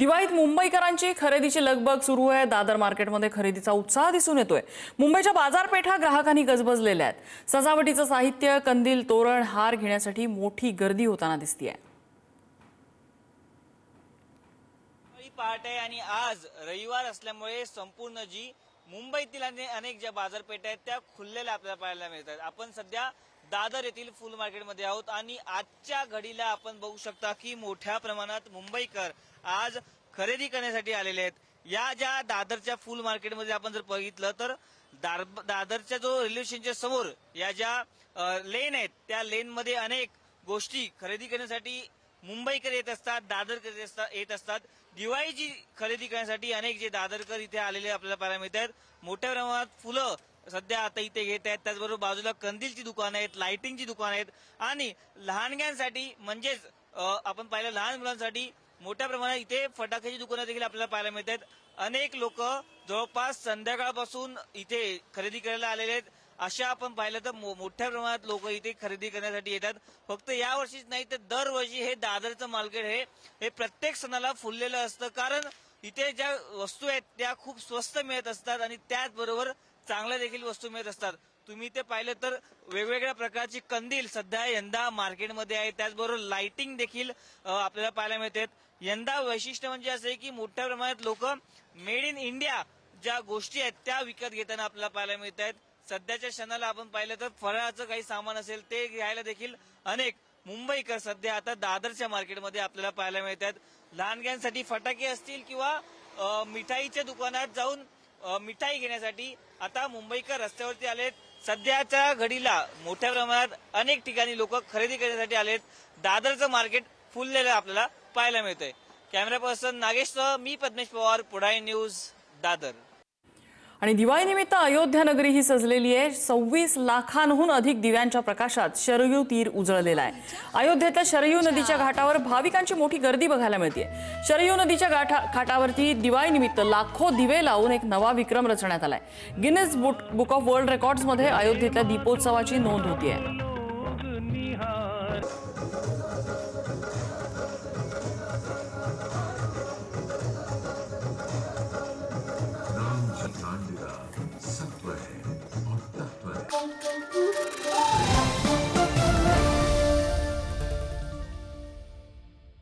दिवाळीत मुंबईकरांची खरेदीची लगबग सुरू आहे. दादर मार्केटमध्ये खरेदीचा उत्साह दिसून येतोय. मुंबईच्या बाजारपेठा ग्राहकांनी गजबजलेल्या आहेत. सजावटीचं साहित्य कंदील तोरण हार घेण्यासाठी मोठी गर्दी होताना दिसतीये. पहाटे आहे आणि आज रविवार असल्यामुळे संपूर्ण जी मुंबईतील अनेक ज्या बाजारपेठा आहेत त्या खुललेल्या आपल्याला पाहायला मिळतात. आपण सध्या दादर येथील फुल मार्केटमध्ये आहोत आणि आजच्या घडीला आपण बघू शकता की मोठ्या प्रमाणात मुंबईकर आज खरेदी करण्यासाठी आलेले आहेत. या ज्या दादरच्या फुल मार्केटमध्ये आपण जर बघितलं तर दादरच्या जो रेल्वे स्टेशनच्या समोर या ज्या लेन आहेत त्या लेनमध्ये अनेक गोष्टी खरेदी करण्यासाठी मुंबईकर येत असतात दादरकर येत असतात- येत असतात. दिवाळीची खरेदी करण्यासाठी अनेक जे दादरकर इथे आलेले आपल्याला पाहायला मिळतात. मोठ्या प्रमाणात फुलं सध्या आता इथे घेत आहेत. त्याचबरोबर बाजूला कंदीलची दुकानं आहेत लाइटिंगची दुकानं आहेत. आणि लहानग्यांसाठी म्हणजेच आपण पाहिलं लहान मुलांसाठी मोठ्या प्रमाणात इथे फटाक्याची दुकानं देखील आपल्याला पाहायला मिळतात. अनेक लोक जवळपास संध्याकाळपासून इथे खरेदी करायला आलेले आहेत. अशा आपण पाहिलं तर मो- मोठ्या प्रमाणात लोक इथे खरेदी करण्यासाठी येतात. फक्त यावर्षीच नाही तर दरवर्षी हे दादरचं मार्केट हे हे प्रत्येक सणाला फुललेलं असतं. कारण इथे ज्या वस्तू आहेत त्या खूप स्वस्त मिळत असतात आणि त्याचबरोबर चांगल्या देखील वस्तू मिळत असतात. तुम्ही ते पाहिलं तर वेगवेगळ्या प्रकारची कंदील सध्या यंदा मार्केटमध्ये आहे. त्याचबरोबर लाइटिंग देखील आपल्याला पाहायला मिळतात यंदा वैशिष्ट्य म्हणजे असं आहे की मोठ्या प्रमाणात लोक मेड इन इंडिया ज्या गोष्टी आहेत त्या विकत घेताना आपल्याला पाहायला मिळत आहेत सध्याच्या क्षणाला आपण पाहिलं तर फराळाचं काही सामान असेल ते घ्यायला देखील अनेक मुंबईकर सध्या आता दादरच्या मार्केटमध्ये आपल्याला पाहायला मिळतात. लहानग्यांसाठी फटाके असतील किंवा मिठाईच्या दुकानात जाऊन मिठाई घेण्यासाठी आता मुंबईकर रस्त्यावरती आलेत. सध्याच्या घडीला मोठ्या प्रमाणात अनेक ठिकाणी लोक खरेदी करण्यासाठी आलेत. दादरचं मार्केट फुललेलं आपल्याला पाहायला मिळतंय. कॅमेरा पर्सन नागेशसह मी पद्मेश पवार पुढाई न्यूज दादर. आणि दिवाळीनिमित्त अयोध्या नगरी ही सजलेली आहे. सव्वीस लाखांहून अधिक दिव्यांच्या प्रकाशात शरयू तीर उजळलेला आहे. अयोध्येतल्या शरयू नदीच्या घाटावर भाविकांची मोठी गर्दी बघायला मिळते शरयू नदीच्या घाटा घाटावरती दिवाळीनिमित्त लाखो दिवे लावून एक नवा विक्रम रचण्यात आलाय. Guinness book book of world रेकॉर्ड्समध्ये अयोध्येतल्या दीपोत्सवाची नोंद होती आहे